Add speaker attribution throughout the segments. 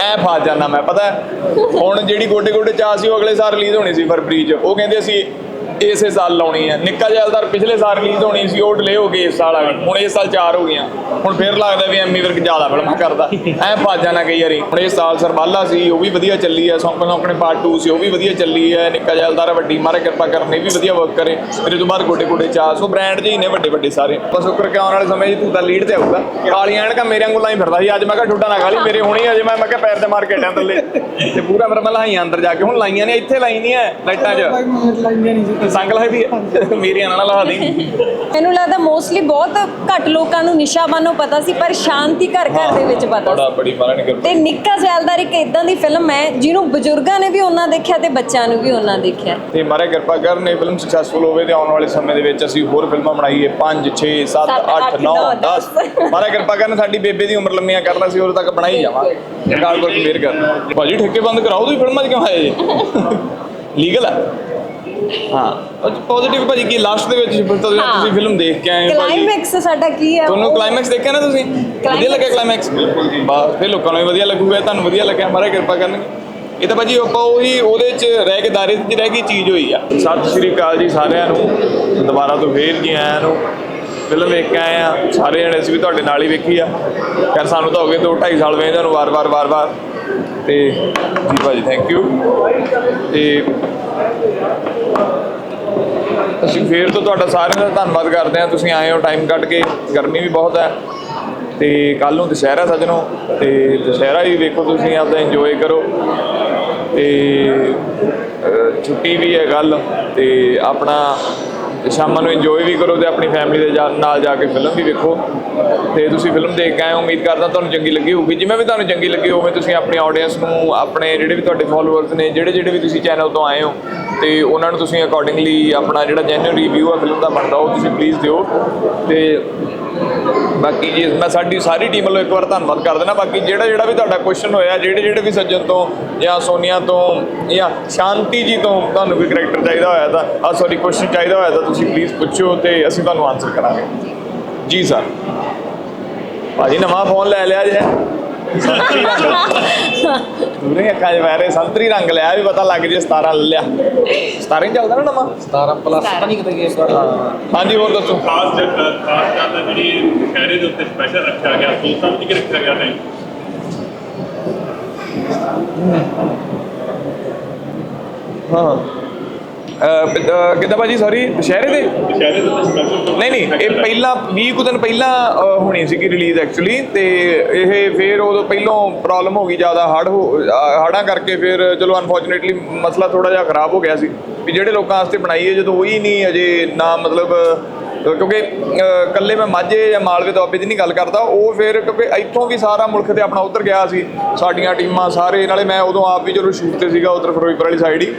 Speaker 1: ਐ ਫਸ ਜਾਣਾ ਮੈਂ, ਪਤਾ ਹੁਣ ਜਿਹੜੀ ਗੋਡੇ ਗੋਡੇ ਚਾਹ ਸੀ, ਉਹ ਅਗਲੇ ਸਾਲ ਰਿਲੀਜ਼ ਹੋਣੀ ਸੀ ਫਰਵਰੀ 'ਚ। ਉਹ ਕਹਿੰਦੇ ਸੀ ਇਸੇ ਸਾਲ ਲਾਉਣੀ ਹੈ। ਨਿੱਕਾ ਜੈਲਦਾਰ ਪਿਛਲੇ ਸਾਲ ਰਿਲੀਜ਼ ਹੋਣੀ ਸੀ, ਉਹ ਡਿਲੇ ਹੋ ਗਈ ਇਸ ਸਾਲ ਆ ਗਈ ਹੁਣ ਇਸ ਸਾਲ ਚਾਰ ਹੋ ਗਈਆਂ। ਹੁਣ ਫੇਰ ਲੱਗਦਾ ਵੀ ਐਮੀ ਵਿਰਕ ਜ਼ਿਆਦਾ ਫਿਲਮਾਂ ਕਰਦਾ। ਐ ਫਸ ਜਾਣਾ ਕਈ ਵਾਰੀ। ਹੁਣ ਇਸ ਸਾਲ ਸਰਬਾਲਾ ਸੀ, ਉਹ ਵੀ ਵਧੀਆ ਚੱਲੀ ਹੈ। ਸੌਂਕਣ ਸੌਂਕਣੇ ਪਾਰਟ 2 ਸੀ, ਉਹ ਵੀ ਵਧੀਆ ਚੱਲੀ ਹੈ। ਨਿੱਕਾ ਜੈਲਦਾਰ ਵੱਡੀ ਮਾਰੇ ਕਿਰਪਾ ਕਰਨੇ ਵੀ ਵਧੀਆ ਵਰਕ ਕਰੇ। ਫਿਰ ਤੋਂ ਬਾਅਦ ਗੋਡੇ ਗੋਡੇ ਚਾਹ। ਸੋ ਬ੍ਰਾਂਡ ਜੀ ਨੇ ਵੱਡੇ ਵੱਡੇ ਸਾਰੇ। ਬਸ ਸ਼ੁਕਰ ਕੇ ਆਉਣ ਵਾਲੇ ਸਮੇਂ 'ਚ ਤੂੰ ਤਾਂ ਲੀਡ ਤੇ ਆਊਗਾ। ਕਾਲੀਆਂ ਐਨਕਾਂ ਮੇਰੇ ਵਾਂਗੂ ਲਾਈ ਫਿਰਦਾ ਸੀ। ਅੱਜ ਮੈਂ ਕਿਹਾ ਠੁੱਡਾ ਨਾ ਖਾਲੀ ਮੇਰੇ ਹੋਣੀ ਅਜੇ ਮੈਂ ਮੈਂ ਕਿਹਾ ਪੈਰ ਤੇ ਮਾਰ ਕੇ ਡਾਂ ਥੱਲੇ। ਤੇ ਪੂਰਾ ਫਿਰ ਮੈਂ ਲਾਈਆਂ ਅੰਦਰ ਜਾ ਕੇ। ਹੁਣ ਲਾਈਆਂ ਨੇ, ਇੱਥੇ ਲਾਈ ਨਹੀਂ ਹੈ ਲਾਈਟਾਂ 'ਚ। ਸੰਗ ਲਾਈ ਦੀ ਹੈ ਮੇਰੀਆਂ ਨਾਲ ਲਾ ਦੀ।
Speaker 2: ਮੈਨੂੰ ਲੱਗਦਾ ਮੋਸਟਲੀ ਬਹੁਤ ਘੱਟ ਲੋਕਾਂ ਨੂੰ ਨਿਸ਼ਾ ਬਾਨੋ ਪਤਾ ਸੀ ਪਰ ਸ਼ਾਂਤੀ ਘਰ ਘਰ ਦੇ ਵਿੱਚ ਪਤਾ
Speaker 1: ਬੜਾ ਬੜੀ ਮਾਰਾ ਨਿਕਲ
Speaker 2: ਤੇ ਨਿੱਕਾ ਜੈਲਦਾਰ ਇੱਕ ਇਦਾਂ ਦੀ ਫਿਲਮ ਹੈ ਜਿਹਨੂੰ ਬਜ਼ੁਰਗਾਂ ਨੇ ਵੀ ਉਹਨਾਂ ਦੇਖਿਆ ਤੇ ਬੱਚਿਆਂ ਨੂੰ ਵੀ ਉਹਨਾਂ ਦੇਖਿਆ।
Speaker 1: ਤੇ ਮਾਰੇ ਕਿਰਪਾ ਕਰਨ ਇਹ ਫਿਲਮ ਸਕਸੈਸਫੁਲ ਹੋਵੇ ਤੇ ਆਉਣ ਵਾਲੇ ਸਮੇਂ ਦੇ ਵਿੱਚ ਅਸੀਂ ਹੋਰ ਫਿਲਮਾਂ ਬਣਾਈਏ। 5 6 7
Speaker 2: ਸੱਤ,
Speaker 1: 8
Speaker 2: ਅੱਠ,
Speaker 1: 9
Speaker 2: ਨੌ,
Speaker 1: 10
Speaker 2: ਦਸ।
Speaker 1: ਮਾਰੇ ਕਿਰਪਾ ਕਰਨ ਸਾਡੀ ਬੇਬੇ ਦੀ ਉਮਰ ਲੰਮੀਆਂ ਕਰਨਾ ਸੀ ਉਦੋਂ ਤੱਕ ਬਣਾਈ ਜਾਵਾਂਗੇ। ਅਕਾਲ ਪੁਰਖ ਮਿਹਰ ਕਰ। ਭਾਜੀ ਠੇਕੇ ਬੰਦ ਕਰਾਓ ਤੁਸੀਂ ਫਿਲਮਾਂ 'ਚ ਕਿਉਂ ਆਏ ਜੀ? ਲੀਗਲ ਹੈ। ਹਾਂ ਪੋਜ਼ਿਟਿਵ ਭਾਜੀ ਕੀ ਲਾਸਟ ਦੇ ਵਿੱਚ ਫਿਰ ਤਾਂ
Speaker 2: ਹਾਂ।
Speaker 1: ਤੁਸੀਂ ਫਿਲਮ ਦੇਖ ਕੇ ਆਏ ਹੋ ਭਾਜੀ?
Speaker 2: ਕਲਾਈਮੈਕਸ ਸਾਡਾ ਕੀ ਹੈ
Speaker 1: ਤੁਹਾਨੂੰ ਕਲਾਈਮੈਕਸ ਦੇਖਿਆ ਨਾ ਤੁਸੀਂ? ਵਧੀਆ? ਲੱਗਿਆ ਕਲਾਈਮੈਕਸ ਬਿਲਕੁਲ ਜੀ। ਬਸ ਫਿਰ ਲੋਕਾਂ ਨੂੰ ਵੀ ਵਧੀਆ ਲੱਗੂਗਾ ਤੁਹਾਨੂੰ ਵਧੀਆ ਲੱਗਿਆ ਮਾਰੇ ਕਿਰਪਾ ਕਰਨਗੇ। ਇਹ ਤਾਂ ਭਾਜੀ ਆਪਾਂ ਉਹੀ ਉਹਦੇ ਚ ਰਹਿ ਕੇ ਦਾਇਰੇ 'ਚ ਰਹਿ ਕੇ ਚੀਜ਼ ਹੋਈ ਆ। ਸਤਿ ਸ਼੍ਰੀ ਅਕਾਲ ਜੀ ਸਾਰਿਆਂ ਨੂੰ। ਦੁਬਾਰਾ ਤੋਂ ਫੇਰ ਜੀ ਆਇਆਂ ਨੂੰ। ਫਿਲਮ ਵੇਖ ਕੇ ਆਏ ਆ। ਸਾਰੇ ਜਣੇ ਅਸੀਂ ਵੀ ਤੁਹਾਡੇ ਨਾਲ ਹੀ ਵੇਖੀ ਆ। ਕਰ ਸਾਨੂੰ ਤਾਂ ਹੋ ਗਏ ਦੋ 2.5 ਸਾਲ ਵੇਖਦੇ ਨੂੰ ਵਾਰ-ਵਾਰ ਵਾਰ-ਵਾਰ। ਤੇ ਜੀ ਭਾਜੀ ਥੈਂਕ ਯੂ ਤੇ ਅਸੀਂ ਫੇਰ ਤੋਂ ਤੁਹਾਡਾ ਸਾਰਿਆਂ ਦਾ ਧੰਨਵਾਦ ਕਰਦੇ ਹਾਂ। ਤੁਸੀਂ ਆਏ ਹੋ ਟਾਈਮ ਕੱਢ ਕੇ। ਗਰਮੀ ਵੀ ਬਹੁਤ ਹੈ। ਤੇ ਕੱਲ ਨੂੰ ਦੁਸਹਿਰਾ ਸਜਣੋ। ਤੇ ਦੁਸਹਿਰਾ ਵੀ ਵੇਖੋ ਤੁਸੀਂ, ਆਪਦਾ ਇੰਜੋਏ ਕਰੋ। ਤੇ ਛੁੱਟੀ ਵੀ ਹੈ ਕੱਲ ਤੇ ਆਪਣਾ ਸ਼ਾਮਾਂ ਨੂੰ ਇੰਜੋਏ ਵੀ ਕਰੋ ਤੇ ਆਪਣੀ ਫੈਮਿਲੀ ਦੇ ਜਾ- ਨਾਲ ਜਾ ਕੇ ਫਿਲਮ ਵੀ ਵੇਖੋ। ਤੇ ਤੁਸੀਂ ਫਿਲਮ ਦੇਖ ਕੇ ਆਏ ਉਮੀਦ ਕਰਦਾ ਤੁਹਾਨੂੰ ਚੰਗੀ ਲੱਗੀ ਹੋਊਗੀ। ਜਿਵੇਂ ਵੀ ਤੁਹਾਨੂੰ ਚੰਗੀ ਲੱਗੀ ਹੋਵੇ, ਤੁਸੀਂ ਆਪਣੀ ਆਡੀਅנס ਨੂੰ, ਆਪਣੇ ਜਿਹੜੇ ਵੀ ਤੁਹਾਡੇ ਫਾਲੋਅਰਸ ਨੇ ਜਿਹੜੇ ਜਿਹੜੇ ਵੀ ਤੁਸੀਂ ਚੈਨਲ ਤੋਂ ਆਏ ਹੋ, ਤੇ ਉਹਨਾਂ ਨੂੰ ਤੁਸੀਂ ਅਕੋਰਡਿੰਗਲੀ ਆਪਣਾ ਜਿਹੜਾ ਜੈਨੂਇਨ ਰਿਵਿਊ ਆ ਫਿਲਮ ਦਾ ਬਣਦਾ, ਉਹ ਤੁਸੀਂ ਪਲੀਜ਼ ਦਿਓ। ਤੇ ਬਾਕੀ ਜੀ, ਮੈਂ ਸਾਡੀ ਸਾਰੀ ਟੀਮ ਵੱਲੋਂ ਇੱਕ ਵਾਰ ਧੰਨਵਾਦ ਕਰ ਦੇਣਾ ਬਾਕੀ ਜਿਹੜਾ ਜਿਹੜਾ ਵੀ ਤੁਹਾਡਾ ਕੁਐਸਚਨ ਹੋਇਆ, ਜਿਹੜੇ ਜਿਹੜੇ ਵੀ ਸੱਜਣ ਤੋਂ ਜਾਂ ਸੋਨੀਆ ਤੋਂ ਜਾਂ ਸ਼ਾਂਤੀ ਜੀ ਤੋਂ ਤੁਹਾਨੂੰ ਕੋਈ ਕਰੈਕਟਰ ਚਾਹੀਦਾ ਹੋਇਆ ਤਾਂ ਆ ਸੌਰੀ ਕੁਐਸਚਨ ਚਾਹੀਦਾ ਹੋਇਆ ਤਾਂ ਤੁਸੀਂ ਪਲੀਜ਼ ਪੁੱਛੋ ਤੇ ਅਸੀਂ ਤੁਹਾਨੂੰ ਆਨਸਰ ਕਰਾਂਗੇ। ਜੀ ਸਰ ਭਾਜੀ ਨਵਾਂ ਫੋਨ ਲੈ ਲਿਆ ਜੇ। ਸੰਤਰੀ ਰੰਗ ਦੂਰੇ ਅੱਖਾਂ 'ਚ ਪੈ ਰਹੇ ਸੰਤਰੀ ਰੰਗ ਲਿਆ ਵੀ ਪਤਾ ਲੱਗ ਜੇ 17 ਲੈ ਲਿਆ। 17 ਹੀ ਚੱਲਦਾ ਨਾ ਨਵਾਂ?
Speaker 3: 17 ਪਲੱਸ ਤਾਂ ਨਹੀਂ ਕਿਤੇ ਗਿਆ
Speaker 1: ਹਾਂਜੀ ਹੋਰ ਦੱਸੋ।
Speaker 4: ਖਾਸ ਜਗ੍ਹਾ ਖਾਸ ਜਗ੍ਹਾ ਜਿਹੜੀ ਦੁਪਹਿਰੇ ਦੇ ਉੱਤੇ ਸਪੈਸ਼ਲ ਰੱਖਿਆ ਗਿਆ ਸੋਚ ਸਮਝ ਕੇ ਰੱਖਿਆ ਗਿਆ ਟਾਈਮ
Speaker 1: ਹਾਂ। ਕਿੱਦਾਂ ਭਾਜੀ ਸੌਰੀ ਦੁਸ਼ਹਿਰੇ ਦੇ? ਨਹੀਂ ਨਹੀਂ ਇਹ ਪਹਿਲਾਂ 20 ਕੁ ਦਿਨ ਪਹਿਲਾਂ ਹੋਣੀ ਸੀਗੀ ਰਿਲੀਜ਼ ਐਕਚੁਅਲੀ ਤੇ ਇਹ ਫੇਰ ਉਦੋਂ ਪਹਿਲਾਂ ਪ੍ਰੋਬਲਮ ਹੋ ਗਈ ਜ਼ਿਆਦਾ ਹੜ ਹੜਾਂ ਕਰਕੇ ਫਿਰ ਚਲੋ ਅਨਫੋਰਚੂਨੇਟਲੀ ਮਸਲਾ ਥੋੜਾ ਜਿਹਾ ਖਰਾਬ ਹੋ ਗਿਆ ਸੀ। ਵੀ ਜਿਹੜੇ ਲੋਕਾਂ ਵਾਸਤੇ ਬਣਾਈ ਹੈ ਜਦੋਂ ਹੋਈ ਨਹੀਂ ਅਜੇ ਨਾ ਮਤਲਬ ਕਿਉਂਕਿ ਇਕੱਲੇ ਮੈਂ ਮਾਝੇ ਜਾਂ ਮਾਲਵੇ ਦੁਆਬੇ ਦੀ ਨਹੀਂ ਗੱਲ ਕਰਦਾ ਉਹ ਫਿਰ ਕਿਉਂਕਿ ਇੱਥੋਂ ਵੀ ਸਾਰਾ ਮੁਲਕ ਤੇ ਆਪਣਾ ਉਧਰ ਗਿਆ ਸੀ ਸਾਡੀਆਂ ਟੀਮਾਂ ਸਾਰੇ ਨਾਲੇ ਮੈਂ ਉਦੋਂ ਆਪ ਵੀ ਜਦੋਂ ਸ਼ੂਟ ਤੇ ਸੀਗਾ ਉਧਰ ਫਿਰੋਜ਼ਪੁਰ ਵਾਲੀ ਸਾਈਡ ਹੀ।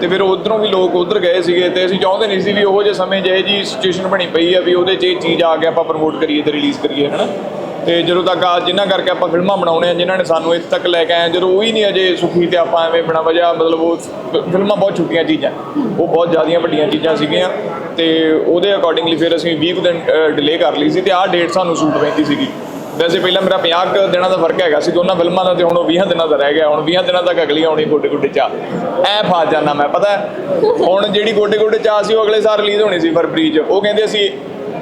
Speaker 1: ਤੇ ਫਿਰ ਉਧਰੋਂ ਵੀ ਲੋਕ ਉਧਰ ਗਏ ਸੀਗੇ ਤੇ ਅਸੀਂ ਚਾਹੁੰਦੇ ਨਹੀਂ ਸੀ ਵੀ ਉਹੋ ਜਿਹੇ ਸਮੇਂ ਜਿਹੇ ਜੀ ਸਿਚੁਏਸ਼ਨ ਬਣੀ ਪਈ ਆ ਵੀ ਉਹਦੇ 'ਚ ਇਹ ਚੀਜ਼ ਆ ਕੇ ਆਪਾਂ ਪ੍ਰਮੋਟ ਕਰੀਏ ਤੇ ਰਿਲੀਜ਼ ਕਰੀਏ, ਹਨਾ? ਤੇ ਜਦੋਂ ਤੱਕ ਆ ਜਿਨ੍ਹਾਂ ਕਰਕੇ ਆਪਾਂ ਫਿਲਮਾਂ ਬਣਾਉਣੇ ਆ, ਜਿਨ੍ਹਾਂ ਨੇ ਸਾਨੂੰ ਇੱਥੇ ਤੱਕ ਲੈ ਕੇ ਆਏ ਜਦੋਂ ਉਹ ਹੀ ਨਹੀਂ ਅਜੇ ਸੁਖੀ ਤੇ ਆਪਾਂ ਐਵੇਂ ਬਣਾ ਵਜਾ, ਮਤਲਬ ਉਹ ਫਿਲਮਾਂ ਬਹੁਤ ਛੁੱਟੀਆਂ ਚੀਜ਼ਾਂ, ਉਹ ਬਹੁਤ ਜ਼ਿਆਦੀਆਂ ਵੱਡੀਆਂ ਚੀਜ਼ਾਂ ਸੀਗੀਆਂ ਤੇ ਉਹਦੇ ਅਕੋਰਡਿੰਗਲੀ ਫਿਰ ਅਸੀਂ 20 ਕੁ ਦਿਨ ਡਿਲੇ ਕਰ ਲਈ ਸੀ ਤੇ ਆਹ ਡੇਟ ਸਾਨੂੰ ਸੂਟ ਪੈਂਦੀ ਸੀਗੀ। ਵੈਸੇ ਪਹਿਲਾਂ ਮੇਰਾ 50 ਕੁ ਦਿਨਾਂ ਦਾ ਫ਼ਰਕ ਹੈਗਾ ਸੀ ਦੋਨਾਂ ਫਿਲਮਾਂ ਦਾ ਤੇ ਹੁਣ ਉਹ 20 ਦਿਨਾਂ ਦਾ ਰਹਿ ਗਿਆ, ਹੁਣ 20 ਦਿਨਾਂ ਤੱਕ ਅਗਲੀ ਆਉਣੀ ਗੋਡੇ ਗੋਡੇ ਚਾ ਐ ਫਸ ਜਾਣਾ ਮੈਂ, ਪਤਾ ਹੁਣ ਜਿਹੜੀ ਗੋਡੇ ਗੋਡੇ ਚਾ ਸੀ, ਉਹ ਅਗਲੇ ਸਾਲ ਰਿਲੀਜ਼ ਹੋਣੀ ਸੀ ਫਰਵਰੀ 'ਚ। ਉਹ ਕਹਿੰਦੇ ਸੀ,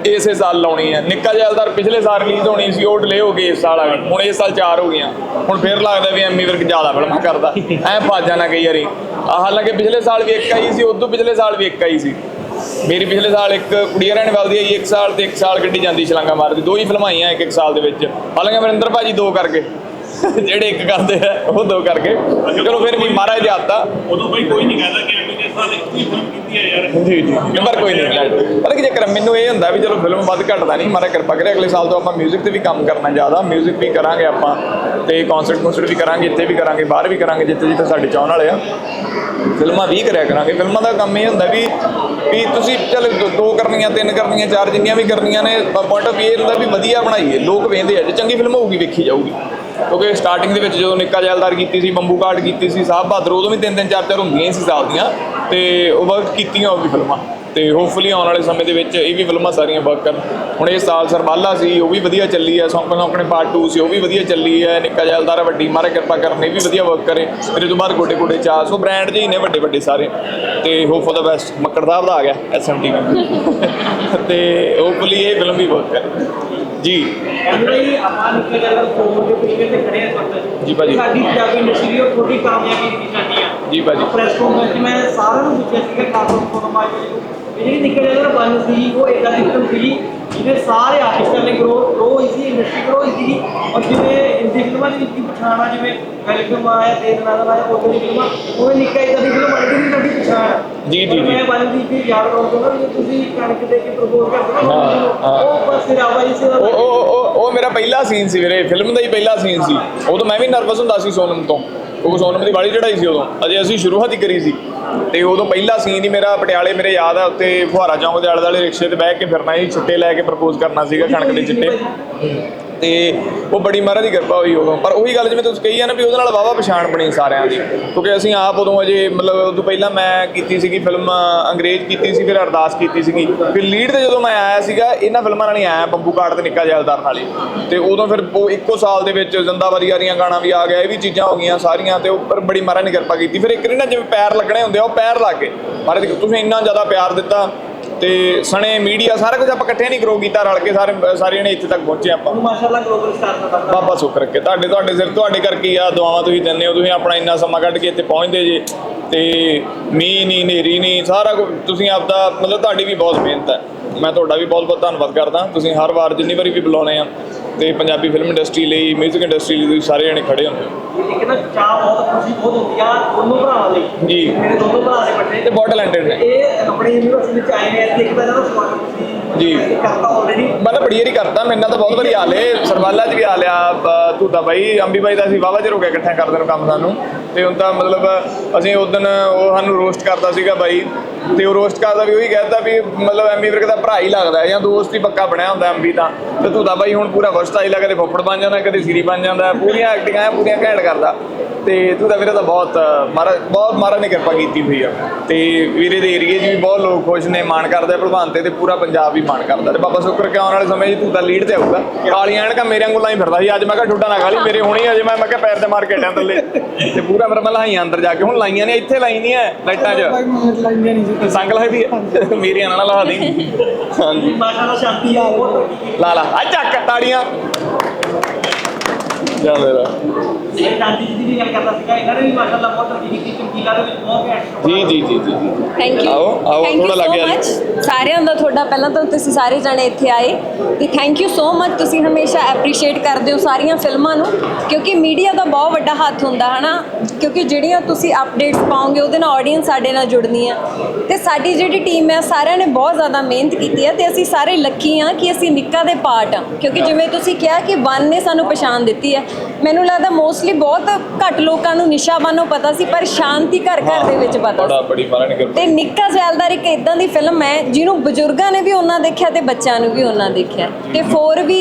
Speaker 1: ਇਸੇ ਸਾਲ ਲਾਉਣੀ ਹੈ। ਨਿੱਕਾ ਜੈਲਦਾਰ ਪਿਛਲੇ ਸਾਲ ਰਿਲੀਜ਼ ਹੋਣੀ ਸੀ, ਉਹ ਡਿਲੇ ਹੋ ਗਈ ਇਸ ਸਾਲ ਆ ਗਈ ਹੁਣ ਇਸ ਸਾਲ ਚਾਰ ਹੋ ਗਈਆਂ। ਹੁਣ ਫੇਰ ਲੱਗਦਾ ਵੀ ਐਮੀ ਵਿਰਕ ਜ਼ਿਆਦਾ ਫਿਲਮਾਂ ਕਰਦਾ। ਐ ਫਸ ਜਾਣਾ ਕਈ ਵਾਰੀ। ਹਾਲਾਂਕਿ ਪਿਛਲੇ ਸਾਲ ਵੀ ਇੱਕ ਆਈ ਸੀ, ਉਦੋਂ ਪਿਛਲੇ ਸਾਲ ਵੀ ਇੱਕ ਆਈ ਸੀ। ਮੇਰੀ ਪਿਛਲੇ ਸਾਲ ਇੱਕ ਕੁੜੀਆਂ ਰਹਿਣ ਵਾਲੀ ਆਈ ਇੱਕ ਸਾਲ ਤੇ ਇੱਕ ਸਾਲ ਗੱਡੀ ਜਾਂਦੀ ਛਲਾਂਗਾ ਮਾਰਦੀ। ਦੋ ਹੀ ਫਿਲਮਾਂ ਆਈਆਂ ਇੱਕ ਇੱਕ ਸਾਲ ਦੇ ਵਿੱਚ। ਹਾਲਾਂਕਿ ਅਮਰਿੰਦਰ ਭਾਜੀ ਦੋ ਕਰਕੇ। ਜਿਹੜੇ ਇੱਕ ਕਰਦੇ ਆ, ਉਹ ਦੋ ਕਰਕੇ। ਚਲੋ ਫਿਰ ਵੀ ਮਹਾਰਾਜ ਦੇ ਹੱਥ ਆ।
Speaker 4: ਉਦੋਂ ਬਈ ਕੋਈ ਨਹੀਂ ਕਹਿੰਦਾ ਕਿ ਐਮੀ ਦੇ ਸਾਲ ਇੱਕ ਹੀ ਫਿਲਮ ਕੀਤੀ ਹੈ ਯਾਰ
Speaker 1: ਜੀ ਜੀ ਨੰਬਰ ਕੋਈ ਨਹੀਂ ਲੈਟ ਪਤਾ ਕੀ ਚੱਕਰ ਆ, ਮੈਨੂੰ ਇਹ ਹੁੰਦਾ ਵੀ ਚਲੋ ਫਿਲਮ ਵੱਧ ਘਟਦਾ ਨਹੀਂ ਮਾਰਾ ਕਿਰਪਾ ਕਰੇ ਅਗਲੇ ਸਾਲ ਤੋਂ ਆਪਾਂ 뮤직 ਤੇ ਵੀ ਕੰਮ ਕਰਨਾ ਜ਼ਿਆਦਾ 뮤직 ਵੀ ਕਰਾਂਗੇ ਆਪਾਂ ਤੇ ਕਨਸਰਟ ਕਨਸਰਟ ਵੀ ਕਰਾਂਗੇ ਇੱਥੇ ਵੀ ਕਰਾਂਗੇ ਬਾਹਰ ਵੀ ਕਰਾਂਗੇ ਜਿੱਥੇ ਜਿੱਥੇ ਸਾਡੇ ਚਾਹਣ ਵਾਲੇ ਆ ਫਿਲਮਾਂ ਵੀ ਕਰਿਆ ਕਰਾਂਗੇ ਫਿਲਮਾਂ ਦਾ ਕੰਮ ਇਹ ਹੁੰਦਾ ਵੀ ਵੀ ਤੁਸੀਂ ਚੱਲ ਦੋ- ਦੋ ਕਰਨੀਆਂ ਤਿੰਨ ਕਰਨੀਆਂ ਚਾਰ ਜਿੰਨੀਆਂ ਵੀ ਕਰਨੀਆਂ ਨੇ ਪੁਆਇੰਟ ਆਫ ਇਹ ਹੁੰਦਾ ਵੀ ਵਧੀਆ ਬਣਾਈਏ ਲੋਕ ਵੇਖਦੇ ਆ ਜੇ ਚੰਗੀ ਫਿਲਮ ਹੋਊਗੀ ਵੇਖੀ ਜਾਊਗੀ ਕਿਉਂਕਿ ਸਟਾਰਟਿੰਗ ਦੇ ਵਿੱਚ ਜਦੋਂ ਨਿੱਕਾ ਜੈਲਦਾਰ ਕੀਤੀ ਸੀ ਬੰਬੂ ਕਾਟ ਕੀਤੀ ਸੀ ਸਾਹਿਬ ਬਹਾਦਰ ਉਦੋਂ ਵੀ ਤਿੰਨ ਤਿੰਨ ਚਾਰ ਚਾਰ ਹੁੰਦੀਆਂ ਹੀ ਸੀ ਸਾਲ ਦੀਆਂ ਤੇ ਉਹ ਵਕਤ ਕੀਤੀਆਂ ਉਹ ਵੀ ਫਿਲਮਾਂ। ਤੇ ਹੋਪਫੁਲੀ ਆਉਣ ਵਾਲੇ ਸਮੇਂ ਦੇ ਵਿੱਚ ਇਹ ਵੀ ਫਿਲਮਾਂ ਸਾਰੀਆਂ ਵਰਕ ਕਰਨ। ਹੁਣ ਇਹ ਸਾਲ ਸਰਬਾਲਾ ਸੀ ਉਹ ਵੀ ਵਧੀਆ ਚੱਲੀ ਹੈ ਸੌਂਕਣ ਸੌਂਕਣੇ ਪਾਰਟ 2 ਸੀ ਉਹ ਵੀ ਵਧੀਆ ਚੱਲੀ ਹੈ ਨਿੱਕਾ ਜੈਲਦਾਰ ਵੱਡੀ ਮਾਰੇ ਕਿਰਪਾ ਕਰਨ ਇਹ ਵੀ ਵਧੀਆ ਵਰਕ ਕਰੇ। ਫਿਰ ਤੋਂ ਬਾਅਦ ਗੋਡੇ ਗੋਡੇ ਚਾਹ ਸੋ ਬ੍ਰਾਂਡ ਜੀ ਨੇ ਵੱਡੇ ਵੱਡੇ ਸਾਰੇ। ਤੇ hope for the best Makkar Sahib ਦਾ ਆ ਗਿਆ ਐਸਐਮਟੀਵੀ ਤੇ ਹੋਪਫੁਲੀ ਇਹ ਫਿਲਮ ਵੀ ਵਰਕ ਕਰੇ। ਜੀ। ਜੀ ਭਾਜੀ।
Speaker 3: ਸਾਡੀ ਪੰਜਾਬੀ ਇੰਡਸਟਰੀ ਉਹ ਥੋੜੀ ਕਾਮਯਾਬੀ ਦੀ ਨਿਸ਼ਾਨੀ
Speaker 1: ਜੀ ਭਾਜੀ।
Speaker 3: ਪ੍ਰੈਸ ਕਾਨਫਰੰਸ ਮੈਂ ਸਾਰਿਆਂ ਨੂੰ ਪੁੱਛਿਆ ਖਾਸ ਤੌਰ ਤੇ ਮਾਜ ਇਹ ਜਿਹੜੀ ਨਿਕਲ ਜਾਂਦਾ ਬਨ ਸੀ ਉਹ ਇਦਾਂ ਦੀ ਫਿਲਮ ਸੀ ਜਿਹਦੇ ਸਾਰੇ ਆਰਟਿਸਟਾਂ ਨੇ ਗਰੋ ਗਰੋ ਹੋਈ ਸੀ ਇੰਡਸਟਰੀ ਗਰੋ ਹੋਈ ਸੀ ਔਰ ਜਿਵੇਂ ਹਿੰਦੀ ਫਿਲਮਾਂ ਦੀ ਵਿੱਚ ਪਛਾਣਾ ਜਿਵੇਂ ਵੈਲਕਮ ਆਇਆ ਤੇ ਨਜ਼ਰ ਆਇਆ ਉਹ ਦੀ ਫਿਲਮਾਂ ਉਹ ਨਿੱਕਾ ਇਦਾਂ ਦੀ ਫਿਲਮ ਆਈ ਸੀ ਸਾਡੀ ਪਛਾਣ
Speaker 1: ਜੀ, ਜੀ, ਜੀ।
Speaker 3: ਮੈਂ ਬਨ ਦੀ ਵੀ ਯਾਦ ਕਰਦਾ ਨਾ ਤੁਸੀਂ ਕਣਕ ਦੇ ਕੇ ਪ੍ਰਪੋਜ਼ ਕਰਦੇ ਹੋ। ਉਹ ਬਸ ਫਿਰ ਆਵਾਜ਼ ਸੀ
Speaker 1: ਉਹ ਉਹ ਉਹ- ਉਹ ਮੇਰਾ ਪਹਿਲਾ ਸੀਨ ਸੀ ਵੀਰੇ ਫਿਲਮ ਦਾ ਹੀ ਪਹਿਲਾ ਸੀਨ ਸੀ। ਉਦੋਂ ਮੈਂ ਵੀ ਨਰਵਸ ਹੁੰਦਾ ਸੀ ਸੋਨਮ ਤੋਂ। ਉਹ ਸੋਨਮ ਦੀ ਵਾਲੀ ਚੜਾਈ ਸੀ ਉਦੋਂ। ਅਜੇ ਅਸੀਂ ਸ਼ੁਰੂਆਤ ਹੀ ਕਰੀ ਸੀ। ਤੇ ਉਦੋਂ ਪਹਿਲਾ ਸੀਨ ਹੀ ਮੇਰਾ, ਪਟਿਆਲੇ ਮੇਰੇ ਯਾਦ ਆ ਉੱਤੇ ਫੁਹਾਰਾ ਚੌਂਕ ਦੇ ਆਲੇ ਦੁਆਲੇ ਰਿਕਸ਼ੇ ਤੇ ਬਹਿ ਕੇ ਫਿਰਨਾ ਸੀ ਛੁੱਟੇ ਲੈ ਕੇ ਪ੍ਰਪੋਜ਼ ਕਰਨਾ ਸੀਗਾ, ਕਣਕ ਦੇ ਚਿੱਟੇ। ਤੇ ਉਹ ਬੜੀ ਮਹਾਰਾਜ ਦੀ ਕਿਰਪਾ ਹੋਈ ਉਦੋਂ। ਪਰ ਉਹੀ ਗੱਲ ਜਿਵੇਂ ਤੁਸੀਂ ਕਹੀ ਆ ਨਾ ਵੀ ਉਹਦੇ ਨਾਲ ਵਾਵਾ ਪਛਾਣ ਬਣੀ ਸਾਰਿਆਂ ਦੀ। ਕਿਉਂਕਿ ਅਸੀਂ ਆਪ ਉਦੋਂ ਅਜੇ ਮਤਲਬ ਉਦੋਂ ਪਹਿਲਾਂ ਮੈਂ ਕੀਤੀ ਸੀਗੀ ਫਿਲਮ ਅੰਗਰੇਜ਼ ਕੀਤੀ ਸੀ, ਫਿਰ ਅਰਦਾਸ ਕੀਤੀ ਸੀਗੀ। ਫਿਰ ਲੀਡ ਤੇ ਜਦੋਂ ਮੈਂ ਆਇਆ ਸੀਗਾ, ਇਹਨਾਂ ਫਿਲਮਾਂ ਨਾਲ ਹੀ ਆਇਆ, ਬੰਬੂ ਕਾਟ ਤੇ ਨਿੱਕਾ ਜੈਲਦਾਰ ਨਾਲੇ ਹੀ ਤੇ ਉਦੋਂ ਫਿਰ ਉਹ ਇੱਕੋ ਸਾਲ ਦੇ ਵਿੱਚ ਜ਼ਿੰਦਾ ਵਾਰੀਆਂ ਗਾਣਾ ਵੀ ਆ ਗਿਆ, ਇਹ ਵੀ ਚੀਜ਼ਾਂ ਹੋ ਗਈਆਂ ਸਾਰੀਆਂ ਤੇ ਉੱਪਰ ਬੜੀ ਮਹਾਰਾਜ ਨੇ ਕਿਰਪਾ ਕੀਤੀ। ਫਿਰ ਇੱਕ ਵਾਰੀ ਨਾ ਜਿਵੇਂ ਪੈਰ ਲੱਗਣੇ ਹੁੰਦੇ ਆ, ਉਹ ਪੈਰ ਲੱਗ ਗਏ। ਮਹਾਰਾਜ ਦੀ- ਤੁਸੀਂ ਇੰਨਾ ਜ਼ਿਆਦਾ ਪਿਆਰ ਦਿੱਤਾ। ਤੇ ਸਣੇ ਮੀਡੀਆ ਸਾਰਾ ਕੁਝ ਆਪਾਂ ਇਕੱਠੇ ਨਹੀਂ ਗਰੋ ਕੀਤਾ ਰਲ ਕੇ ਸਾਰੇ ਸਾਰੇ ਨੇ ਇੱਥੇ ਤੱਕ ਪਹੁੰਚੇ ਆਪਾਂ।
Speaker 3: ਮਾਸ਼ਾਅੱਲਾ ਗਲੋਬਲ ਸਟਾਰ ਦਾ
Speaker 1: ਬਾਬਾ ਸੁੱਖ ਰੱਖੇ ਤੁਹਾਡੇ ਤੁਹਾਡੇ ਸਿਰ ਤੁਹਾਡੇ ਕਰਕੇ ਹੀ ਆ ਦੁਆਵਾਂ ਤੁਸੀਂ ਦਿੰਦੇ ਹੋ ਤੁਸੀਂ ਆਪਣਾ ਇੰਨਾ ਸਮਾਂ ਕੱਢ ਕੇ ਇੱਥੇ ਪਹੁੰਚਦੇ ਜੇ। ਤੇ ਮੀਂਹ ਨਹੀਂ ਨੇਰੀ ਨਹੀਂ ਸਾਰਾ ਕੁਝ ਤੁਸੀਂ ਆਪਦਾ ਮਤਲਬ ਤੁਹਾਡੀ ਵੀ ਬਹੁਤ ਮਿਹਨਤ ਹੈ। ਮੈਂ ਤੁਹਾਡਾ ਵੀ ਬਹੁਤ ਬਹੁਤ ਧੰਨਵਾਦ ਕਰਦਾ। ਤੁਸੀਂ ਹਰ ਵਾਰ ਜਿੰਨੀ ਵਾਰੀ ਵੀ ਬੁਲਾਉਣੇ ਆ ਤੇ ਪੰਜਾਬੀ ਫਿਲਮ ਇੰਡਸਟਰੀ ਲਈ 뮤직 ਇੰਡਸਟਰੀ ਲਈ ਤੁਸੀਂ ਸਾਰੇ ਜਣੇ ਖੜੇ ਹੁੰਦੇ ਹੋ।
Speaker 3: ਇੱਕ ਨਾ ਚਾਹ ਬਹੁਤ ਖੁਸ਼ੀ ਬਹੁਤ ਹੁੰਦੀ ਆ ਦੋਨੋਂ ਭਰਾਵਾਂ ਲਈ।
Speaker 1: ਜੀ।
Speaker 3: ਮੇਰੇ ਦੋਨੋਂ ਭਰਾ ਦੇ ਬੱਚੇ।
Speaker 1: ਤੇ ਬਹੁਤ ਟੈਲੈਂਟਡ ਨੇ।
Speaker 3: ਇਹ ਆਪਣੀ ਯੂਨੀਵਰਸਿਟੀ ਵਿੱਚ ਆਏ ਨੇ ਇੱਥੇ ਇੱਕ ਤਾਂ ਇਹਨਾਂ ਦਾ ਸਵਾਗਤ ਤੁਸੀਂ
Speaker 1: ਜੀ।
Speaker 3: ਕਰਤਾ ਆਲਰੇਡੀ
Speaker 1: ਮੈਂ ਤਾਂ ਬੜੀ ਵਾਰੀ ਕਰਦਾ ਮੇਰੇ ਨਾਲ ਤਾਂ ਬਹੁਤ ਵਾਰੀ ਹਾਲੇ ਸਰਵਾਲਾ 'ਚ ਵੀ ਆ ਲਿਆ ਤੂਤਾ ਬਾਈ ਅੰਬੀ ਬਾਈ ਦਾ ਅਸੀਂ ਵਾਵਾ ਚਿਰ ਹੋ ਗਿਆ ਕਰਦੇ ਨੂੰ ਕੰਮ ਸਾਨੂੰ। ਤੇ ਹੁਣ ਤਾਂ ਮਤਲਬ ਅਸੀਂ ਉਸ ਦਿਨ ਉਹ ਸਾਨੂੰ ਰੋਸਟ ਕਰਦਾ ਸੀਗਾ ਬਾਈ ਤੇ ਉਹ ਰੋਸਟ ਕਰਦਾ ਵੀ ਉਹੀ ਕਹਿੰਦਾ ਵੀ ਮਤਲਬ ਐਮੀ ਵਿਰਕ ਦਾ ਭਰਾ ਹੀ ਲੱਗਦਾ ਜਾਂ ਦੋਸਤ ਹੀ ਪੱਕਾ ਬਣਿਆ ਹੁੰਦਾ ਅੰਬੀ ਤਾਂ। ਤੇ ਤਾਂ ਬਾਈ ਹੁਣ ਪੂਰਾ ਵਰਸਟ ਆਈ ਕਦੇ ਫੁੱਫੜ ਬਣ ਜਾਂਦਾ, ਕਦੇ ਸਿਰੀ ਬਣ ਜਾਂਦਾ, ਪੂਰੀਆਂ ਐਕਟਿੰਗਾਂ ਪੂਰੀਆਂ ਘੈਂਟ ਕਰਦਾ। ਤੇ ਤੂੰ ਤਾਂ ਵੀਰੇ ਤਾਂ ਬਹੁਤ ਮਾਰਾ ਬਹੁਤ ਮਾਰਾ ਨੇ ਕਿਰਪਾ ਕੀਤੀ ਹੋਈ ਆ। ਤੇ ਵੀਰੇ ਦੇ ਏਰੀਏ 'ਚ ਵੀ ਬਹੁਤ ਲੋਕ ਖੁਸ਼ ਨੇ, ਮਾਣ ਕਰਦੇ ਭਲਵਾਨ ਤੇ ਤੇ ਪੂਰਾ ਪੰਜਾਬ ਵੀ ਮਾਣ ਕਰਦਾ। ਤੇ ਬਾਬਾ ਸ਼ੁਕਰ ਕੇ ਆਉਣ ਵਾਲੇ ਸਮੇਂ 'ਚ ਤੂੰ ਤਾਂ ਲੀਡ ਤੇ ਆਊਗਾ। ਕਾਲੀਆਂ ਐਨਕਾਂ ਮੇਰੇ ਵਾਂਗੂ ਲਾਈ ਫਿਰਦਾ ਸੀ, ਅੱਜ ਮੈਂ ਕਿਹਾ ਠੁੱਡਾ ਨਾ ਖਾਲੀ ਮੇਰੇ ਹੁਣੀ ਅਜੇ ਮੈਂ ਮੈਂ ਕਿਹਾ ਪੈਰ ਤੇ ਮਾਰ ਕੇ ਹਟਿਆ ਥੱਲੇ। ਤੇ ਪੂਰਾ ਮੇਰਾ ਮੈਂ ਲਾਈਆਂ ਅੰਦਰ ਜਾ ਕੇ, ਹੁਣ ਲਾਈਆਂ ਨੇ, ਇੱਥੇ ਲਾਈ ਨਹੀਂ ਐ ਲਾਈਟਾਂ 'ਚ। ਸੰਗ ਲਾਈ ਹੈ ਮੇਰੀਆਂ ਨਾਲ ਲਾ ਦੀ ਹਾਂਜੀ।
Speaker 3: ਮਾਸ਼ਾਅੱਲਾ ਸ਼ਾਂਤੀ ਆ
Speaker 1: ਲਾ ਲਾ। ਆ ਚੱਕ, ਤਾੜੀਆਂ। ਚੱਲ ਮੇਰਾ
Speaker 3: ਇਹ ਸ਼ਾਂਤੀ ਜੀ ਦੀ ਗੱਲ ਕਰਦਾ ਸੀਗਾ ਇਹਨਾਂ ਨੇ ਵੀ ਮਾਸ਼ਾਅੱਲਾ ਬਹੁਤ ਵੱਡੀ ਕੀਤੀ ਚਮਕੀਲਾ ਦੇ ਵਿੱਚ ਬਹੁਤ ਘੈਂਟ
Speaker 1: ਜੀ ਜੀ ਜੀ ਜੀ
Speaker 2: ਥੈਂਕ ਯੂ
Speaker 1: ਆਓ, ਆਓ, ਲੱਗ ਗਿਆ
Speaker 2: ਸਾਰਿਆਂ ਦਾ ਤੁਹਾਡਾ ਪਹਿਲਾਂ ਤਾਂ ਤੁਸੀਂ ਸਾਰੇ ਜਣੇ ਇੱਥੇ ਆਏ ਤੇ ਥੈਂਕ ਯੂ ਸੋ ਮਚ ਤੁਸੀਂ ਹਮੇਸ਼ਾ ਐਪਰੀਸ਼ੀਏਟ ਕਰਦੇ ਹੋ ਸਾਰੀਆਂ ਫਿਲਮਾਂ ਨੂੰ ਕਿਉਂਕਿ ਮੀਡੀਆ ਦਾ ਬਹੁਤ ਵੱਡਾ ਹੱਥ ਹੁੰਦਾ ਹਨਾ? ਕਿਉਂਕਿ ਜਿਹੜੀਆਂ ਤੁਸੀਂ ਅਪਡੇਟਸ ਪਾਓਗੇ ਉਹਦੇ ਨਾਲ ਆਡੀਅנס ਸਾਡੇ ਨਾਲ ਜੁੜਨੀ ਆ। ਤੇ ਸਾਡੀ ਜਿਹੜੀ ਟੀਮ ਹੈ ਸਾਰਿਆਂ ਨੇ ਬਹੁਤ ਜ਼ਿਆਦਾ ਮਿਹਨਤ ਕੀਤੀ ਹੈ ਤੇ ਅਸੀਂ ਸਾਰੇ ਲੱਕੀ ਆ ਕਿ ਅਸੀਂ ਨਿੱਕਾ ਦੇ ਪਾਰਟ ਆ। ਕਿਉਂਕਿ ਜਿਵੇਂ ਤੁਸੀਂ ਕਿਹਾ ਕਿ ਵਨ ਨੇ ਸਾਨੂੰ ਪਛਾਣ ਦਿੱਤੀ ਹੈ ਮੈਨੂੰ ਲੱਗਦਾ ਮੋਸਟਲੀ ਬਹੁਤ ਘੱਟ ਲੋਕਾਂ ਨੂੰ ਨਿਸ਼ਾ ਬਾਨੋ ਪਤਾ ਸੀ ਪਰ ਸ਼ਾਂਤੀ ਘਰ ਘਰ ਦੇ ਵਿੱਚ ਪਤਾ
Speaker 1: ਬੜਾ ਬੜੀ ਮਾਰਾ ਨੇ ਕਿਰਪਾ
Speaker 2: ਤੇ ਨਿੱਕਾ ਜ਼ੈਲਦਾਰ ਇੱਕ ਇਦਾਂ ਦੀ ਫਿਲਮ ਹੈ ਜਿਹਨੂੰ ਬਜ਼ੁਰਗਾਂ ਨੇ ਵੀ ਉਹਨਾਂ ਦੇਖਿਆ ਤੇ ਬੱਚਿਆਂ ਨੂੰ ਵੀ ਉਹਨਾਂ ਦੇਖਿਆ। ਤੇ ਫੋਰ ਵੀ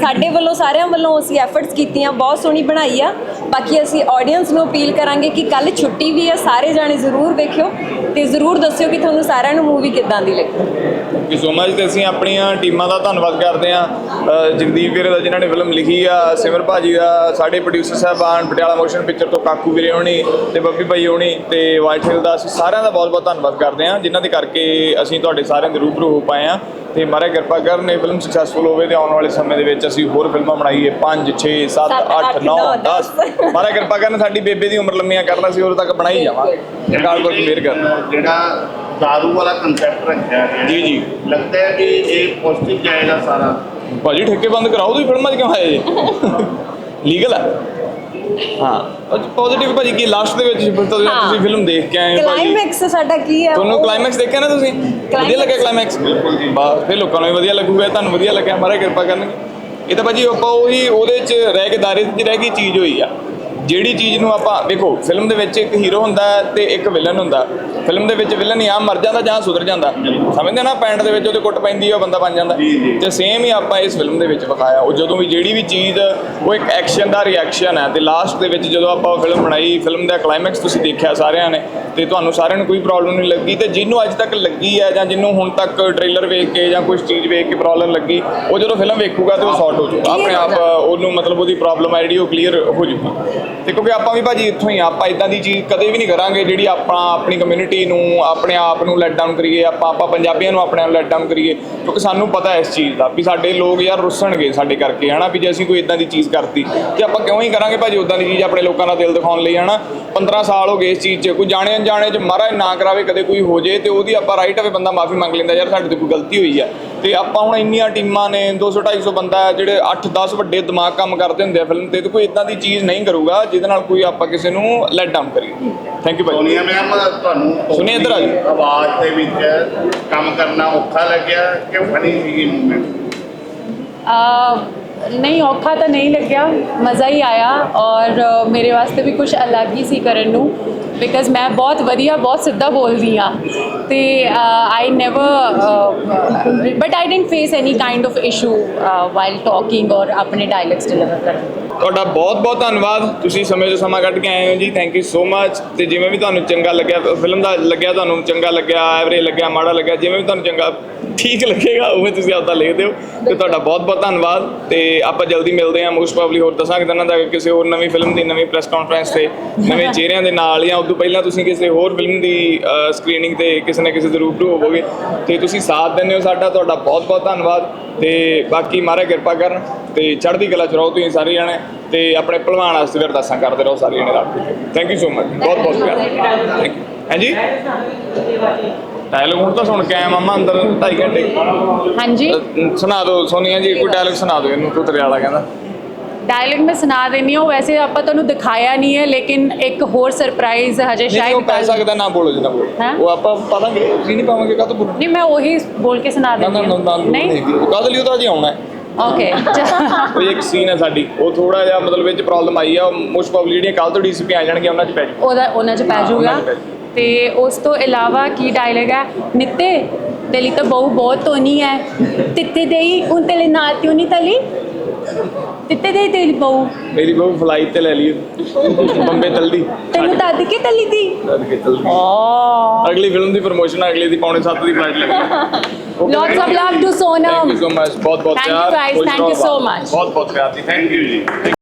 Speaker 2: ਸਾਡੇ ਵੱਲੋਂ ਸਾਰਿਆਂ ਵੱਲੋਂ ਅਸੀਂ ਐਫਰਟਸ ਕੀਤੀਆਂ ਬਹੁਤ ਸੋਹਣੀ ਬਣਾਈ ਆ। ਬਾਕੀ ਅਸੀਂ ਆਡੀਅנס ਨੂੰ ਅਪੀਲ ਕਰਾਂਗੇ ਕਿ ਕੱਲ ਛੁੱਟੀ ਵੀ ਆ ਸਾਰੇ ਜਾਣੇ ਜ਼ਰੂਰ ਵੇਖਿਓ ਤੇ ਜ਼ਰੂਰ ਦੱਸਿਓ ਕਿ ਤੁਹਾਨੂੰ ਸਾਰਿਆਂ ਨੂੰ ਮੂਵੀ ਕਿੱਦਾਂ ਦੀ ਲੱਗੀ।
Speaker 1: ਥੈਂਕ ਯੂ ਸੋ ਮਚ ਤੇ ਅਸੀਂ ਆਪਣੀਆਂ ਟੀਮਾਂ ਦਾ ਧੰਨਵਾਦ ਕਰਦੇ ਹਾਂ। ਜਗਦੀਪ ਵੀਰੇ ਦਾ ਜਿਨ੍ਹਾਂ ਨੇ ਫਿਲਮ ਲਿਖੀ ਆ ਸਿਮਰ ਭਾਜੀ ਦਾ ਸਾਡੇ ਪ੍ਰੋਡਿਊਸਰ ਸਾਹਿਬਾਨ ਪਟਿਆਲਾ ਮੋਸ਼ਨ ਪਿਕਚਰ ਤੋਂ ਕਾਕੂ ਵੀਰੇ ਹੋਣੀ ਤੇ ਬੱਬੀ ਭਾਈ ਹੋਣੀ ਤੇ ਵਾਈਟ ਹਿੱਲ ਦਾ ਅਸੀਂ ਸਾਰਿਆਂ ਦਾ ਬਹੁਤ-ਬਹੁਤ ਧੰਨਵਾਦ ਕਰਦੇ ਹਾਂ ਜਿਨ੍ਹਾਂ ਦੇ ਕਰਕੇ ਅਸੀਂ ਤੁਹਾਡੇ ਸਾਰਿਆਂ ਦੇ ਰੂਬਰੂ ਹੋ ਪਾਏ ਹਾਂ ਤੇ ਮਹਾਰਾਜ ਕਿਰਪਾ ਕਰਨ ਇਹ ਫਿਲਮ ਸਕਸੈਸਫੁਲ ਹੋਵੇ ਤੇ ਆਉਣ ਵਾਲੇ ਸਮੇਂ ਦੇ ਵਿੱਚ ਅਸੀਂ ਹੋਰ ਫਿਲਮਾਂ ਬਣਾਈਏ। 5 6 7
Speaker 2: ਸੱਤ,
Speaker 1: 8
Speaker 2: ਅੱਠ,
Speaker 1: 9
Speaker 2: ਨੌ,
Speaker 1: 10 ਮਹਾਰਾਜ ਕਿਰਪਾ ਕਰਨ ਸਾਡੀ ਬੇਬੇ ਦੀ ਉਮਰ ਲੰਮੀਆਂ ਕਰਨਾ ਸੀ ਉਦੋਂ ਤੱਕ ਬਣਾਈ ਜਾਵਾਂਗੇ। ਮਿਹਰ ਕਰਨ।
Speaker 5: ਜਿਹੜਾ ਦਾਰੂ ਵਾਲਾ ਕਨਸੈਪਟ ਰੱਖਿਆ ਗਿਆ
Speaker 1: ਜੀ, ਜੀ।
Speaker 5: ਲੱਗਦਾ ਹੈ ਕਿ ਇਹ ਪੋਜ਼ਿਟਿਵ ਜਾਏਗਾ ਸਾਰਾ
Speaker 1: ਭਾਜੀ ਠੇਕੇ ਬੰਦ ਕਰਾਓ ਤੁਸੀਂ ਫਿਲਮਾਂ 'ਚ ਕਿਉਂ ਆਏ ਜੀ ਲੀਗਲ ਹੈ ਹਾਂ ਪੋਜ਼ਿਟਿਵ ਭਾਜੀ ਕੀ ਲਾਸਟ ਦੇ ਵਿੱਚ ਫਿਰ ਤਾਂ
Speaker 2: ਹਾਂ।
Speaker 1: ਤੁਸੀਂ ਫਿਲਮ ਦੇਖ ਕੇ ਆਏ ਹੋ ਭਾਜੀ
Speaker 2: ਕਲਾਈਮੈਕਸ ਸਾਡਾ ਕੀ ਹੈ
Speaker 1: ਤੁਹਾਨੂੰ ਕਲਾਈਮੈਕਸ ਦੇਖਿਆ ਨਾ ਤੁਸੀਂ ਵਧੀਆ ਲੱਗਿਆ ਕਲਾਈਮੈਕਸ ਬਿਲਕੁਲ ਜੀ ਬਸ ਫਿਰ ਲੋਕਾਂ ਨੂੰ ਵੀ ਵਧੀਆ ਲੱਗੂਗਾ ਤੁਹਾਨੂੰ ਵਧੀਆ ਲੱਗਿਆ ਮਹਾਰਾਜ ਕਿਰਪਾ ਕਰਨਗੇ ਇਹ ਤਾਂ ਭਾਜੀ ਆਪਾਂ ਉਹੀ ਉਹਦੇ 'ਚ ਰਹਿ ਕੇ ਦਾਇਰੇ 'ਚ ਰਹਿ ਗਈ ਚੀਜ਼ ਹੋਈ ਆ ਜਿਹੜੀ ਚੀਜ਼ ਨੂੰ ਆਪਾਂ ਦੇਖੋ ਫਿਲਮ ਦੇ ਵਿੱਚ ਇੱਕ ਹੀਰੋ ਹੁੰਦਾ ਹੈ ਤੇ ਇੱਕ ਵਿਲਨ ਹੁੰਦਾ ਫਿਲਮ ਦੇ ਵਿੱਚ ਵਿਲਨ ਜਾਂ ਮਰ ਜਾਂਦਾ ਜਾਂ ਸੁਧਰ ਜਾਂਦਾ। ਸਮਝਦੇ ਨਾ ਪੈਂਟ ਦੇ ਵਿੱਚ ਉਹਦੇ ਕੁੱਟ ਪੈਂਦੀ ਹੈ ਉਹ ਬੰਦਾ ਬਣ ਜਾਂਦਾ। ਤੇ ਸੇਮ ਹੀ ਆਪਾਂ ਇਸ ਫਿਲਮ ਦੇ ਵਿੱਚ ਵਿਖਾਇਆ। ਉਹ ਜਦੋਂ ਵੀ ਜਿਹੜੀ ਵੀ ਚੀਜ਼ ਉਹ ਇੱਕ ਐਕਸ਼ਨ ਦਾ ਰਿਐਕਸ਼ਨ ਹੈ। ਤੇ ਲਾਸਟ ਦੇ ਵਿੱਚ ਜਦੋਂ ਆਪਾਂ ਉਹ ਫਿਲਮ ਬਣਾਈ ਫਿਲਮ ਦਾ ਕਲਾਈਮੈਕਸ ਤੁਸੀਂ ਦੇਖਿਆ ਸਾਰਿਆਂ ਨੇ। ਤੇ ਤੁਹਾਨੂੰ ਸਾਰਿਆਂ ਨੂੰ ਕੋਈ ਪ੍ਰੋਬਲਮ ਨਹੀਂ ਲੱਗੀ ਤੇ ਜਿਹਨੂੰ ਅੱਜ ਤੱਕ ਲੱਗੀ ਹੈ ਜਾਂ ਜਿਹਨੂੰ ਹੁਣ ਤੱਕ ਟ੍ਰੇਲਰ ਵੇਖ ਕੇ ਜਾਂ ਕੁਝ ਚੀਜ਼ ਵੇਖ ਕੇ ਪ੍ਰੋਬਲਮ ਲੱਗੀ ਉਹ ਜਦੋਂ ਫਿਲਮ ਵੇਖੂਗਾ ਤੇ ਉਹ ਸੌਰਟ ਹੋ ਜਾਊਗਾ। ਆਪਣੇ ਆਪ ਉਹਨੂੰ ਮਤਲਬ ਉਹਦੀ ਪ੍ਰੋਬਲਮ ਹੈ ਜਿਹੜੀ ਉਹ ਕਲੀਅਰ ਹੋ ਜਾਊਗੀ। ਤੇ ਕਿਉਂਕਿ ਆਪਾਂ ਵੀ ਭਾਜੀ ਇੱਥੋਂ ਹੀ ਆ, ਆਪਾਂ ਇਦਾਂ ਦੀ ਚੀਜ਼ ਕਦੇ ਵੀ ਨਹੀਂ ਕਰਾਂਗੇ ਜਿਹੜੀ ਆਪਾਂ ਆਪਣੀ ਕਮਿਊਨਿਟੀ ਨੂੰ ਆਪਣੇ ਆਪ ਨੂੰ ਲੈਟ ਡਾਊਨ ਕਰੀਏ ਆਪਾਂ ਆਪਾਂ ਪੰਜਾਬੀਆਂ ਨੂੰ ਆਪਣੇ ਆਪ ਲੈਟ ਡਾਊਨ ਕਰੀਏ। ਕਿਉਂਕਿ ਸਾਨੂੰ ਪਤਾ ਹੈ ਇਸ ਚੀਜ਼ ਦਾ ਵੀ ਸਾਡੇ ਲੋਕ ਯਾਰ ਰੁੱਸਣਗੇ ਸਾਡੇ ਕਰਕੇ ਹਨਾ? ਵੀ ਜੇ ਅਸੀਂ ਕੋਈ ਇਦਾਂ ਦੀ ਚੀਜ਼ ਕਰਤੀ ਤੇ ਆਪਾਂ ਕਿਉਂ ਹੀ ਕਰਾਂਗੇ ਭਾਜੀ ਉਦਾਂ ਦੀ ਚੀਜ਼ ਆਪਣੇ ਲੋਕਾਂ ਦਾ ਦਿਲ ਦਿਖਾਉਣ ਲਈ ਹਨਾ? 15 ਸਾਲ ਹੋ ਗਏ ਇਸ ਚੀਜ਼ 'ਚ ਕੋਈ ਜਾਣੇ ਅਣਜਾਣੇ 'ਚ ਮਹਾਰਾਜ ਨਾ ਕਰਾਵੇ ਕਦੇ ਕੋਈ ਹੋ ਜੇ ਤੇ ਉਹਦੀ ਆਪਾਂ ਰਾਈਟ ਹੋਵੇ ਬੰਦਾ ਮਾਫੀ ਮੰਗ ਲੈਂਦਾ ਯਾਰ ਸਾਡੇ ਤੋਂ ਕੋਈ ਗਲਤੀ ਹੋਈ ਆ। ਤੇ ਆਪਾਂ ਹੁਣ ਇੰਨੀਆਂ ਟੀਮਾਂ ਨੇ 200 250 ਬੰਦਾ ਹੈ ਜਿਹੜੇ 8-10 ਵੱਡੇ ਦਿਮਾਗ ਕੰਮ ਕਰਦੇ ਹੁੰਦੇ ਆ ਫਿਲਮ ਤੇ ਤੇ ਕੋਈ ਇਦਾਂ ਦੀ ਚੀਜ਼ ਨਹੀਂ ਕਰੂਗਾ ਜਿਹਦੇ ਨਾਲ ਕੋਈ ਆਪਾਂ ਕਿਸੇ ਨੂੰ ਲੈਟ ਡਾਊਨ ਕਰੀਏ ਥੈਂਕ ਯੂ ਭਾਜੀ
Speaker 5: ਸੋਨੀਆ ਮੈਮ ਤੁਹਾਨੂੰ
Speaker 1: ਸੁਨੀਆ ਇੱਧਰ ਆ ਜਾਓ।
Speaker 5: ਆਵਾਜ਼ ਦੇ ਵਿੱਚ ਕੰਮ ਕਰਨਾ ਔਖਾ ਲੱਗਿਆ ਕਿ ਫਨੀ ਸੀਗੀ ਮੂਵਮੈਂਟ
Speaker 6: ਆ, ਨਹੀਂ, ਔਖਾ ਤਾਂ ਨਹੀਂ ਲੱਗਿਆ। ਮਜ਼ਾ ਹੀ ਆਇਆ ਔਰ ਮੇਰੇ ਵਾਸਤੇ ਵੀ ਕੁਝ ਅਲੱਗ ਹੀ ਸੀ ਕਰਨ ਨੂੰ ਬਿਕਾਜ਼ ਮੈਂ ਬਹੁਤ ਵਧੀਆ, ਬਹੁਤ ਸਿੱਧਾ ਬੋਲਦੀ ਆ ਤੇ I never but I didn't face any kind of issue while talking ਔਰ ਆਪਣੇ ਡਾਇਲੌਗਸ ਡਿਲੀਵਰ ਕਰਨ
Speaker 1: ਤੁਹਾਡਾ ਬਹੁਤ ਬਹੁਤ ਧੰਨਵਾਦ। ਤੁਸੀਂ ਸਮੇਂ ਤੋਂ ਸਮਾਂ ਕੱਢ ਕੇ ਆਏ ਹੋ ਜੀ। ਥੈਂਕ ਯੂ ਸੋ ਮੱਚ ਤੇ ਜਿਵੇਂ ਵੀ ਤੁਹਾਨੂੰ ਚੰਗਾ ਲੱਗਿਆ, ਫਿਲਮ ਦਾ ਲੱਗਿਆ, ਤੁਹਾਨੂੰ ਚੰਗਾ ਲੱਗਿਆ, ਐਵਰੇਜ ਲੱਗਿਆ, ਮਾੜਾ ਲੱਗਿਆ, ਜਿਵੇਂ ਵੀ ਤੁਹਾਨੂੰ ਚੰਗਾ ਠੀਕ ਲੱਗੇਗਾ ਉਵੇਂ ਤੁਸੀਂ ਆਪਦਾ ਲਿਖ ਦਿਓ। ਤੇ ਤੁਹਾਡਾ ਬਹੁਤ ਬਹੁਤ ਧੰਨਵਾਦ। ਤੇ ਆਪਾਂ ਜਲਦੀ ਮਿਲਦੇ ਹਾਂ ਮੋਸਟ ਪ੍ਰੋਬਬਲੀ ਹੋਰ ਦੱਸਾਂਗੇ ਤਾਂ ਦਾ ਕਿਸੇ ਹੋਰ ਨਵੀਂ ਫਿਲਮ ਦੀ ਨਵੀਂ ਪ੍ਰੈਸ ਕਾਨਫਰੰਸ ਤੇ ਨਵੇਂ ਚਿਹਰਿਆਂ ਦੇ ਨਾਲ ਜਾਂ ਉਦੋਂ ਪਹਿਲਾਂ ਤੁਸੀਂ ਕਿਸੇ ਹੋਰ ਫਿਲਮ ਦੀ ਸਕਰੀਨਿੰਗ ਤੇ ਕਿਸੇ ਨਾ ਕਿਸੇ ਦੇ ਰੂਬਰੂ ਹੋਵੋਗੇ। ਤੇ ਤੁਸੀਂ ਸਾਥ ਦਿੰਦੇ ਹੋ ਸਾਡਾ ਤੁਹਾਡਾ ਬਹੁਤ ਬਹੁਤ ਧੰਨਵਾਦ। ਤੇ ਬਾਕੀ ਮਹਾਰਾਜ ਕਿਰਪਾ ਕਰਨ ਤੇ ਚੜ੍ਹਦੀ ਕਲਾ ਚ ਰਹੋ ਤੁਸੀਂ ਸਾਰੇ ਜਣੇ। ਤੇ ਆਪਣੇ ਭਲਵਾਨ ਵਾਸਤੇ ਵੀ ਅਰਦਾਸਾਂ ਕਰਦੇ ਰਹੋ ਸਾਰੇ ਜਣੇ ਕੇ। ਥੈਂਕ ਯੂ ਸੋ ਮਚ ਬਹੁਤ ਬਹੁਤ ਪਿਆਰ। ਥੈਂਕ ਯੂ ਹਾਂਜੀ? ਡਾਇਲੋਗ ਹੁਣ ਤਾਂ ਸੁਣ ਕੇ ਆਇਆ ਮਾਮਾ ਅੰਦਰ 2.5 ਘੰਟੇ।
Speaker 6: ਹਾਂਜੀ।
Speaker 1: ਅਹ ਸੁਣਾ ਦਿਓ ਸੋਨੀਆ ਜੀ ਕੋਈ ਡਾਇਲੋਗ ਸੁਣਾ ਦਿਓ ਇਹਨੂੰ ਤੂੰ ਤੇਰੇ ਵਾਲਾ ਕਹਿੰਦਾ।
Speaker 6: ਡਾਇਲੌਗ ਮੈਂ ਸੁਣਾ ਦੇਣੀ ਹਾਂ ਵੈਸੇ ਆਪਾਂ ਤੁਹਾਨੂੰ ਦਿਖਾਇਆ ਨਹੀਂ ਹੈ ਲੇਕਿਨ ਇੱਕ ਹੋਰ ਸਰਪ੍ਰਾਈਜ਼ ਹਜੇ
Speaker 1: ਨਹੀਂ ਉਹ
Speaker 6: ਸ਼ਾਇਦ
Speaker 1: ਪੈ ਸਕਦਾ ਨਾ ਬੋਲੋ ਜਿੰਨਾ ਬੋਲੋ।
Speaker 6: ਹੈਂ?
Speaker 1: ਉਹ ਆਪਾਂ ਪਾਵਾਂਗੇ ਅਸੀਂ ਨਹੀਂ ਪਾਵਾਂਗੇ ਕਾਹ ਤੋਂ ਬੋਲੋ?
Speaker 6: ਨਹੀਂ ਮੈਂ ਉਹੀ ਬੋਲ ਕੇ ਸੁਣਾ
Speaker 1: ਨਾ ਨਾ
Speaker 6: ਦਿੰਦੀ
Speaker 1: ਨਾ
Speaker 6: ਹਾਂ
Speaker 1: ਨਾ
Speaker 6: ਨਹੀਂ?
Speaker 1: ਕਾਹਦੇ ਲਈ ਉਹ ਤਾਂ ਜੀ ਆਉਣਾ ਹੈ?
Speaker 6: ਓਕੇ
Speaker 1: ਉਹ ਇੱਕ ਸੀਨ ਹੈ ਸਾਡੀ ਉਹ ਥੋੜਾ ਜਿਹਾ ਮਤਲਬ ਵਿੱਚ ਪ੍ਰੋਬਲਮ ਆਈ ਆ ਮੋਸਟ ਪ੍ਰੋਬਬਲੀ ਜਿਹੜੀਆਂ ਕੱਲ ਤੋਂ ਡੀਸੀਪੀ ਆ ਜਾਣਗੀਆਂ ਉਹਨਾਂ 'ਚ ਪੈ ਜਾਊ
Speaker 6: ਉਹਦਾ ਉਹਨਾਂ ਚ ਪੈ
Speaker 1: ਹਾਂ,
Speaker 6: ਜਾਊਗਾ
Speaker 1: ਉਹਨਾਂ 'ਚ ਪੈ ਜਾਊ।
Speaker 6: ਤੇ ਉਸ ਤੋਂ ਇਲਾਵਾ ਕੀ ਡਾਇਲੌਗ ਹੈ? ਨਿੱਤੇ ਤੇਲੀ ਤਾਂ ਬਹੁ ਬਹੁਤ ਧੋਨੀ ਹੈ। ਤਿੱਤੇ ਦੇਈ ਉਹ ਤੇਲੇ ਨਾਲ ਤਿਉ ਨਹੀਂ ਤਲੀ? ਤਿੱਤੇ ਦੇਈ ਤੇਰੀ ਬਹੁ।
Speaker 1: ਮੇਰੀ ਬਹੂ ਫਲਾਈਟ ਤੇ ਲੈ ਲਈ। ਬੰਬੇ ਤਲਦੀ।
Speaker 6: ਤੈਨੂੰ ਦੱਦ ਕੇ ਤਲੀ ਦੀ?
Speaker 1: ਦੱਸ ਕੇ ਤਲਦੀ।
Speaker 6: ਓ
Speaker 1: ਅਗਲੀ ਫਿਲਮ ਦੀ ਪ੍ਰੋਮੋਸ਼ਨ ਅਗਲੇ ਦੀ ਪੌਣੇ 7 ਦੀ ਫਲਾਈਟ ਲੱਗੀ
Speaker 6: Lots of love to Sonam.
Speaker 1: Thank you so much ਬਹੁਤ ਬਹੁਤ
Speaker 6: Thank you
Speaker 1: ਪਿਆਰ।
Speaker 6: guys, thank you so much.
Speaker 1: ਬਹੁਤ ਬਹੁਤ ਪਿਆਰ ਜੀ। ਥੈਂਕ ਯੂ ਜੀ।